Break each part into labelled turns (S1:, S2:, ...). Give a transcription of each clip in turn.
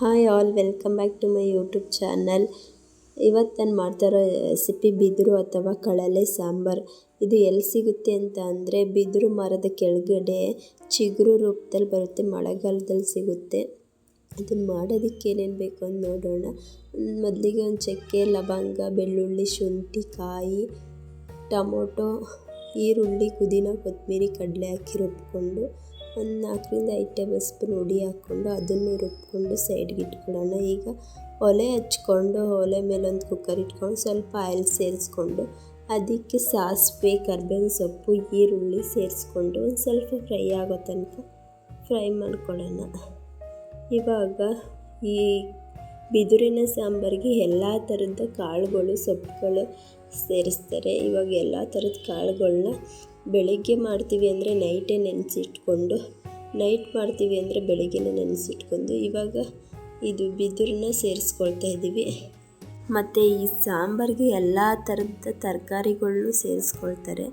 S1: Hi all, welcome back to my YouTube channel. ಇವತ್ತು ನಾನು ಮಾಡ್ತಾ ಇರೋ ರೆಸಿಪಿ ಬಿದಿರು ಅಥವಾ ಕಳಲೆ ಸಾಂಬಾರು. ಇದು ಎಲ್ಲಿ ಸಿಗುತ್ತೆ ಅಂತ ಅಂದರೆ ಬಿದಿರು ಮರದ ಕೆಳಗಡೆ ಚಿಗುರು ರೂಪದಲ್ಲಿ ಬರುತ್ತೆ, ಮಳೆಗಾಲದಲ್ಲಿ ಸಿಗುತ್ತೆ. ಅದನ್ನು ಮಾಡೋದಕ್ಕೆ ಏನೇನು ಬೇಕು ಅಂತ ನೋಡೋಣ. ಮೊದಲಿಗೆ ಒಂದು ಚಕ್ಕೆ, ಲವಂಗ, ಬೆಳ್ಳುಳ್ಳಿ, ಶುಂಠಿ, ಕಾಯಿ, ಟೊಮೊಟೊ, ಈರುಳ್ಳಿ, ಪುದೀನ, ಕೊತ್ತಂಬರಿ, ಕಡಲೆ ಹಾಕಿ ರುಬ್ಕೊಂಡು ಒಂದು ನಾಲ್ಕರಿಂದ ಐದು ಟೇಬಲ್ ಸ್ಪೂನ್ ಹುಡಿ ಹಾಕ್ಕೊಂಡು ಅದನ್ನು ರುಬ್ಕೊಂಡು ಸೈಡ್ಗೆ ಇಟ್ಕೊಳ್ಳೋಣ. ಈಗ ಒಲೆ ಹಚ್ಕೊಂಡು ಒಲೆ ಮೇಲೆ ಒಂದು ಕುಕ್ಕರ್ ಇಟ್ಕೊಂಡು ಸ್ವಲ್ಪ ಆಯಿಲ್ ಸೇರಿಸ್ಕೊಂಡು ಅದಕ್ಕೆ ಸಾಸಿವೆ, ಕರ್ಬೇವಿನ ಸೊಪ್ಪು, ಈರುಳ್ಳಿ ಸೇರಿಸ್ಕೊಂಡು ಒಂದು ಸ್ವಲ್ಪ ಫ್ರೈ ಆಗೋ ತನಕ ಫ್ರೈ ಮಾಡ್ಕೊಳ್ಳೋಣ. ಇವಾಗ ಈ ಬಿದುರಿನ ಸಾಂಬಾರಿಗೆ ಎಲ್ಲ ಥರದ ಕಾಳುಗಳು, ಸೊಪ್ಪುಗಳು ಸೇರಿಸ್ತಾರೆ. ಇವಾಗ ಎಲ್ಲ ಥರದ ಕಾಳುಗಳನ್ನ ಬೆಳಗ್ಗೆ ಮಾಡ್ತೀವಿ ಅಂದರೆ ನೈಟೇ ನೆನೆಸಿಟ್ಕೊಂಡು, ನೈಟ್ ಮಾಡ್ತೀವಿ ಅಂದರೆ ಬೆಳಗ್ಗೆನೇ ನೆನೆಸಿಟ್ಕೊಂಡು ಇವಾಗ ಇದು ಬಿದಿರನ್ನ ಸೇರಿಸ್ಕೊಳ್ತಾ ಇದ್ದೀವಿ ಮತ್ತು ಈ ಸಾಂಬಾರಿಗೆ ಎಲ್ಲ ಥರದ ತರಕಾರಿಗಳನ್ನು ಸೇರಿಸ್ಕೊಳ್ತಾರೆ.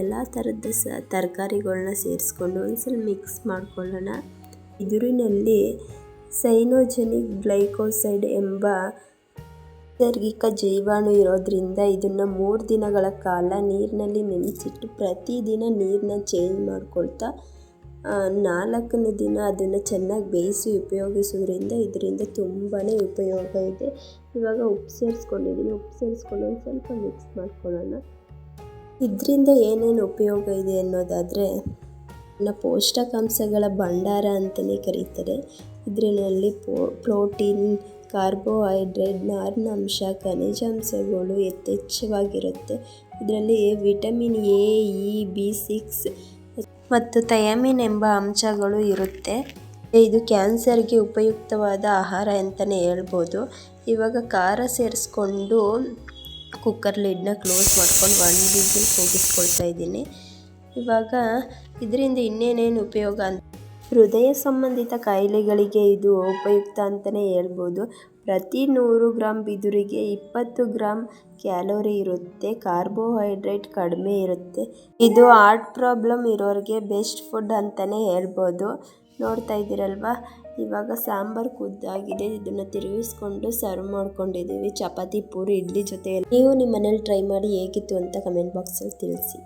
S1: ಎಲ್ಲ ಥರದ ಸ ತರಕಾರಿಗಳನ್ನ ಸೇರಿಸ್ಕೊಂಡು ಒಂದು ಸಲ ಮಿಕ್ಸ್ ಮಾಡ್ಕೊಳ್ಳೋಣ. ಬಿದುರಿನಲ್ಲಿ ಸೈನೋಜೆನಿಕ್ ಗ್ಲೈಕೋಸೈಡ್ ಎಂಬ ನೈಸರ್ಗಿಕ ಜೀವಾಣು ಇರೋದ್ರಿಂದ ಇದನ್ನು ಮೂರು ದಿನಗಳ ಕಾಲ ನೀರಿನಲ್ಲಿ ನೆನೆಸಿಟ್ಟು ಪ್ರತಿದಿನ ನೀರನ್ನ ಚೇಂಜ್ ಮಾಡ್ಕೊಳ್ತಾ ನಾಲ್ಕನೇ ದಿನ ಅದನ್ನು ಚೆನ್ನಾಗಿ ಬೇಯಿಸಿ ಉಪಯೋಗಿಸೋದ್ರಿಂದ ಇದರಿಂದ ತುಂಬಾ ಉಪಯೋಗ ಇದೆ. ಇವಾಗ ಉಪ್ಪು ಸೇರಿಸ್ಕೊಂಡಿದ್ದೀನಿ ಉಪ್ಪು ಸೇರಿಸ್ಕೊಂಡು ಒಂದು ಸ್ವಲ್ಪ ಮಿಕ್ಸ್ ಮಾಡ್ಕೊಳ್ಳೋಣ. ಇದರಿಂದ ಏನೇನು ಉಪಯೋಗ ಇದೆ ಅನ್ನೋದಾದರೆ ಪೋಷಕಾಂಶಗಳ ಭಂಡಾರ ಅಂತಲೇ ಕರೀತಾರೆ. ಇದರಲ್ಲಿ ಪ್ರೋಟೀನ್, ಕಾರ್ಬೋಹೈಡ್ರೇಟ್, ನಾರಿನಾಂಶ ಖನಿಜಾಂಶಗಳು ಯಥೇಚ್ಛವಾಗಿರುತ್ತೆ. ಇದರಲ್ಲಿ vitamin A, E, B, six ಮತ್ತು ಥಯಾಮಿನ್ ಎಂಬ ಅಂಶಗಳು ಇರುತ್ತೆ. ಇದು ಕ್ಯಾನ್ಸರ್ಗೆ ಉಪಯುಕ್ತವಾದ ಆಹಾರ ಅಂತಲೇ ಹೇಳ್ಬೋದು. ಇವಾಗ ಖಾರ ಸೇರಿಸ್ಕೊಂಡು ಕುಕ್ಕರ್ ಲಿಡ್ನ ಕ್ಲೋಸ್ ಮಾಡ್ಕೊಂಡು ಒನ್ ವಿಸಿಲ್ ಕೂಗಿಸ್ಕೊಳ್ತಾ ಇದ್ದೀನಿ. ಇವಾಗ ಇದರಿಂದ ಇನ್ನೇನೇನು ಉಪಯೋಗ ಅಂತ ಹೃದಯ ಸಂಬಂಧಿತ ಕಾಯಿಲೆಗಳಿಗೆ ಇದು ಉಪಯುಕ್ತ ಅಂತಲೇ ಹೇಳ್ಬೋದು. ಪ್ರತಿ ನೂರು ಗ್ರಾಮ್ ಬಿದಿರಿಗೆ ಇಪ್ಪತ್ತು ಗ್ರಾಮ್ ಕ್ಯಾಲೋರಿ ಇರುತ್ತೆ, ಕಾರ್ಬೋಹೈಡ್ರೇಟ್ ಕಡಿಮೆ ಇರುತ್ತೆ. ಇದು ಹಾರ್ಟ್ ಪ್ರಾಬ್ಲಮ್ ಇರೋರಿಗೆ ಬೆಸ್ಟ್ ಫುಡ್ ಅಂತಲೇ ಹೇಳ್ಬೋದು. ನೋಡ್ತಾ ಇದ್ದೀರಲ್ವ? ಇವಾಗ ಸಾಂಬಾರು ಕುದ್ದಾಗಿದೆ ಇದನ್ನು ತಿರುಗಿಸ್ಕೊಂಡು ಸರ್ವ್ ಮಾಡ್ಕೊಂಡಿದ್ದೀವಿ. ಚಪಾತಿ, ಪೂರಿ, ಇಡ್ಲಿ ಜೊತೆ ನೀವು ನಿಮ್ಮ ಮನೇಲಿ ಟ್ರೈ ಮಾಡಿ ಹೇಗಿತ್ತು ಅಂತ ಕಮೆಂಟ್ ಬಾಕ್ಸಲ್ಲಿ ತಿಳಿಸಿ.